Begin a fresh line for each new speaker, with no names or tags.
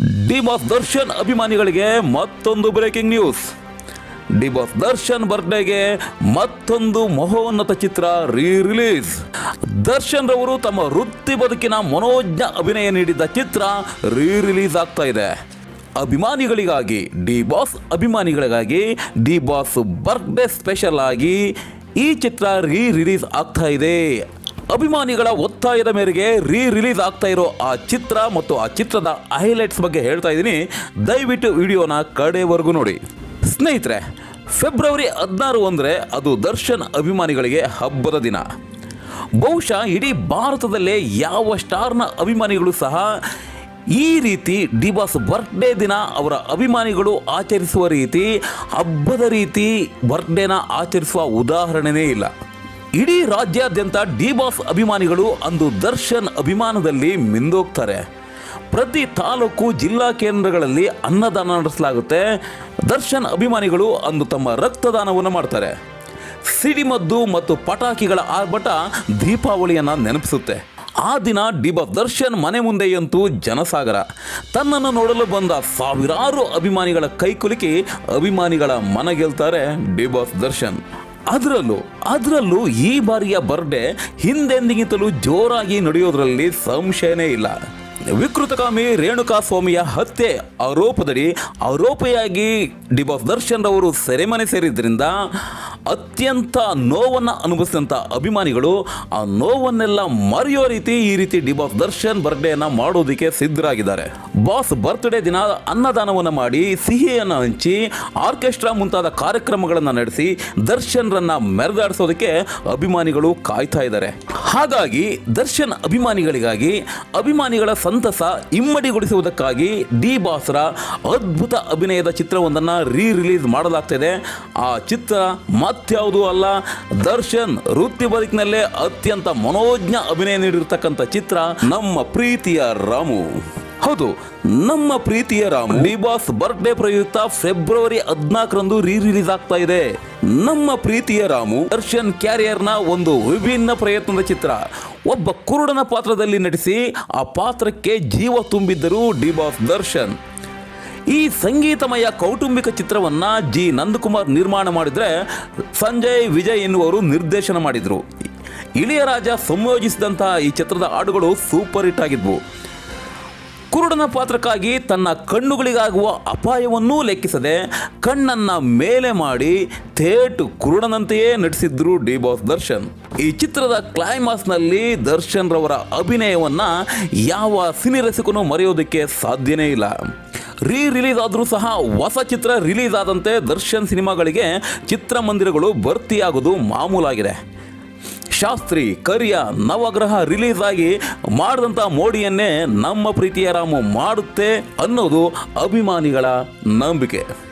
D boss Darshan ಅಭಿಮಾನಿಗಳಿಗೆ ಮತ್ತೊಂದು breaking news D boss Darshan ಬರ್ಡೇಗೆ ಮತ್ತೊಂದು ಮಹೋನ್ನತ ಚಿತ್ರ ರೀ ರಿಲೀಸ್ ದರ್ಶನ್ ರವರು ತಮ್ಮ ವೃತ್ತಿ ಬದುಕಿನ ಮನೋಜ್ಞ ಅಭಿನಯ ನೀಡಿದ್ದ ಚಿತ್ರ ರೀ ರಿಲೀಸ್ ಆಗ್ತಾ ಇದೆ. ಅಭಿಮಾನಿಗಳಿಗಾಗಿ, ಡಿ ಬಾಸ್ ಅಭಿಮಾನಿಗಳಿಗಾಗಿ, ಡಿ ಬಾಸ್ ಬರ್ಡೇ ಸ್ಪೆಷಲ್ ಆಗಿ ಈ ಚಿತ್ರ ರೀ ರಿಲೀಸ್ ಆಗ್ತಾ ಇದೆ. ಅಭಿಮಾನಿಗಳ ಒತ್ತಾಯದ ಮೇರೆಗೆ ರೀ ರಿಲೀಸ್ ಆಗ್ತಾ ಇರೋ ಆ ಚಿತ್ರ ಮತ್ತು ಆ ಚಿತ್ರದ ಹೈಲೈಟ್ಸ್ ಬಗ್ಗೆ ಹೇಳ್ತಾ ಇದ್ದೀನಿ. ದಯವಿಟ್ಟು ವಿಡಿಯೋನ ಕಡೆವರೆಗೂ ನೋಡಿ. ಸ್ನೇಹಿತರೆ ಫೆಬ್ರವರಿ ಹದಿನಾರು ಅಂದರೆ ಅದು ದರ್ಶನ್ ಅಭಿಮಾನಿಗಳಿಗೆ ಹಬ್ಬದ ದಿನ. ಬಹುಶಃ ಇಡೀ ಭಾರತದಲ್ಲೇ ಯಾವ ಸ್ಟಾರ್ನ ಅಭಿಮಾನಿಗಳು ಸಹ ಈ ರೀತಿ ಡಿಬಾಸ್ ಬರ್ತ್ಡೇ ದಿನ ಅವರ ಅಭಿಮಾನಿಗಳು ಆಚರಿಸುವ ರೀತಿ, ಹಬ್ಬದ ರೀತಿ ಬರ್ತ್ಡೇನ ಆಚರಿಸುವ ಉದಾಹರಣೆಯೇ ಇಲ್ಲ. ಇಡೀ ರಾಜ್ಯಾದ್ಯಂತ ಡಿ ಬಾಸ್ ಅಭಿಮಾನಿಗಳು ಅಂದು ದರ್ಶನ್ ಅಭಿಮಾನದಲ್ಲಿ ಮಿಂದೋಗ್ತಾರೆ. ಪ್ರತಿ ತಾಲೂಕು ಜಿಲ್ಲಾ ಕೇಂದ್ರಗಳಲ್ಲಿ ಅನ್ನದಾನ ನಡೆಸಲಾಗುತ್ತೆ. ದರ್ಶನ್ ಅಭಿಮಾನಿಗಳು ಅಂದು ತಮ್ಮ ರಕ್ತದಾನವನ್ನು ಮಾಡ್ತಾರೆ. ಸಿಡಿಮದ್ದು ಮತ್ತು ಪಟಾಕಿಗಳ ಆರ್ಭಟ ದೀಪಾವಳಿಯನ್ನು ನೆನಪಿಸುತ್ತೆ. ಆ ದಿನ ಡಿಬ ದರ್ಶನ್ ಮನೆ ಮುಂದೆಯಂತೂ ಜನಸಾಗರ. ತನ್ನನ್ನು ನೋಡಲು ಬಂದ ಸಾವಿರಾರು ಅಭಿಮಾನಿಗಳ ಕೈಕುಲುಕಿ ಅಭಿಮಾನಿಗಳ ಮನ ಗೆಲ್ತಾರೆ ಡಿಬಾಸ್ ದರ್ಶನ್. ಅದರಲ್ಲೂ ಅದರಲ್ಲೂ ಈ ಬಾರಿಯ ಬರ್ಡೇ ಹಿಂದೆಂದಿಗಿಂತಲೂ ಜೋರಾಗಿ ನಡೆಯೋದ್ರಲ್ಲಿ ಸಂಶಯನೇ ಇಲ್ಲ. ವಿಕೃತಕಾಮಿ ರೇಣುಕಾ ಸ್ವಾಮಿಯ ಹತ್ಯೆ ಆರೋಪದಡಿ ಆರೋಪಿಯಾಗಿ ಡಿಬಾಸ್ ದರ್ಶನ್ ಅವರು ಸೆರೆಮನೆ ಸೇರಿದ್ರಿಂದ ಅತ್ಯಂತ ನೋವನ್ನು ಅನುಭವಿಸಿದಂಥ ಅಭಿಮಾನಿಗಳು ಆ ನೋವನ್ನೆಲ್ಲ ಮರೆಯೋ ರೀತಿ ಈ ರೀತಿ ಡಿಬಾಸ್ ದರ್ಶನ್ ಬರ್ಡೇನ ಮಾಡೋದಕ್ಕೆ ಸಿದ್ಧರಾಗಿದ್ದಾರೆ. ಬಾಸ್ ಬರ್ತ್ಡೇ ದಿನ ಅನ್ನದಾನವನ್ನು ಮಾಡಿ ಸಿಹಿಯನ್ನು ಹಂಚಿ ಆರ್ಕೆಸ್ಟ್ರಾ ಮುಂತಾದ ಕಾರ್ಯಕ್ರಮಗಳನ್ನು ನಡೆಸಿ ದರ್ಶನ್ರನ್ನ ಮೆರೆದಾಡಿಸೋದಕ್ಕೆ ಅಭಿಮಾನಿಗಳು ಕಾಯ್ತಾ ಇದ್ದಾರೆ. ಹಾಗಾಗಿ ದರ್ಶನ್ ಅಭಿಮಾನಿಗಳಿಗಾಗಿ ಅಭಿಮಾನಿಗಳ ಸಂತಸ ಇಮ್ಮಡಿಗೊಳಿಸುವುದಕ್ಕಾಗಿ ಡಿ ಬಾಸ್ರ ಅದ್ಭುತ ಅಭಿನಯದ ಚಿತ್ರವೊಂದನ್ನು ರೀ ರಿಲೀಸ್ ಮಾಡಲಾಗ್ತಿದೆ. ಆ ಚಿತ್ರ ಮತ್ಯಾವುದೂ ಅಲ್ಲ? ದರ್ಶನ್ ವೃತ್ತಿ ಬದುಕಿನಲ್ಲೇ ಅತ್ಯಂತ ಮನೋಜ್ಞ ಅಭಿನಯ ನೀಡಿರ್ತಕ್ಕಂಥ ಚಿತ್ರ ನಮ್ಮ ಪ್ರೀತಿಯ ರಾಮು. ಹೌದು, ನಮ್ಮ ಪ್ರೀತಿಯ ರಾಮು. ಡಿ ಬಾಸ್ ಬರ್ತ್ಡೇ ಪ್ರಯುಕ್ತ ಫೆಬ್ರವರಿ ಹದಿನಾಲ್ಕರಂದು ರೀ ರಿಲೀಸ್ ಆಗ್ತಾ ಇದೆ. ನಮ್ಮ ಪ್ರೀತಿಯ ರಾಮು, ದರ್ಶನ್ ಕ್ಯಾರಿಯರ್ನ ಒಂದು ವಿಭಿನ್ನ ಪ್ರಯತ್ನದ ಚಿತ್ರ. ಒಬ್ಬ ಕುರುಡನ ಪಾತ್ರದಲ್ಲಿ ನಟಿಸಿ ಆ ಪಾತ್ರಕ್ಕೆ ಜೀವ ತುಂಬಿದ್ದರು ಡಿ ಬಾಸ್ ದರ್ಶನ್. ಈ ಸಂಗೀತಮಯ ಕೌಟುಂಬಿಕ ಚಿತ್ರವನ್ನು ಜಿ. ನಂದಕುಮಾರ್ ನಿರ್ಮಾಣ ಮಾಡಿದರೆ ಸಂಜಯ್, ವಿಜಯ್ ಎನ್ನುವರು ನಿರ್ದೇಶನ ಮಾಡಿದರು. ಇಳಿಯರಾಜ ಸಂಯೋಜಿಸಿದಂತಹ ಈ ಚಿತ್ರದ ಹಾಡುಗಳು ಸೂಪರ್ ಹಿಟ್ ಆಗಿದ್ವು. ಕುರುಡನ ಪಾತ್ರಕ್ಕಾಗಿ ತನ್ನ ಕಣ್ಣುಗಳಿಗಾಗುವ ಅಪಾಯವನ್ನೂ ಲೆಕ್ಕಿಸದೆ ಕಣ್ಣನ್ನು ಮೇಲೆ ಮಾಡಿ ಥೇಟು ಕುರುಡನಂತೆಯೇ ನಟಿಸಿದ್ರು ಡಿ. ಬಾಸ್ ದರ್ಶನ್. ಈ ಚಿತ್ರದ ಕ್ಲೈಮಾಕ್ಸ್ನಲ್ಲಿ ದರ್ಶನ್ ರವರ ಅಭಿನಯವನ್ನ ಯಾವ ಸಿನಿರಸಿಕನೂ ಮರೆಯೋದಕ್ಕೆ ಸಾಧ್ಯನೇ ಇಲ್ಲ. ರೀ ರಿಲೀಸ್ ಆದರೂ ಸಹ ಹೊಸ ಚಿತ್ರ ರಿಲೀಸ್ ಆದಂತೆ ದರ್ಶನ್ ಸಿನಿಮಾಗಳಿಗೆ ಚಿತ್ರಮಂದಿರಗಳು ಭರ್ತಿಯಾಗೋದು ಮಾಮೂಲಾಗಿದೆ. ಶಾಸ್ತ್ರಿ, ಕರಿಯ ನವಗ್ರಹ ರಿಲೀಸ್ ಆಗಿ ಮಾಡಿದಂಥ ಮೋಡಿಯನ್ನೇ ನಮ್ಮ ಪ್ರೀತಿಯ ರಾಮು ಮಾಡುತ್ತೆ ಅನ್ನೋದು ಅಭಿಮಾನಿಗಳ ನಂಬಿಕೆ.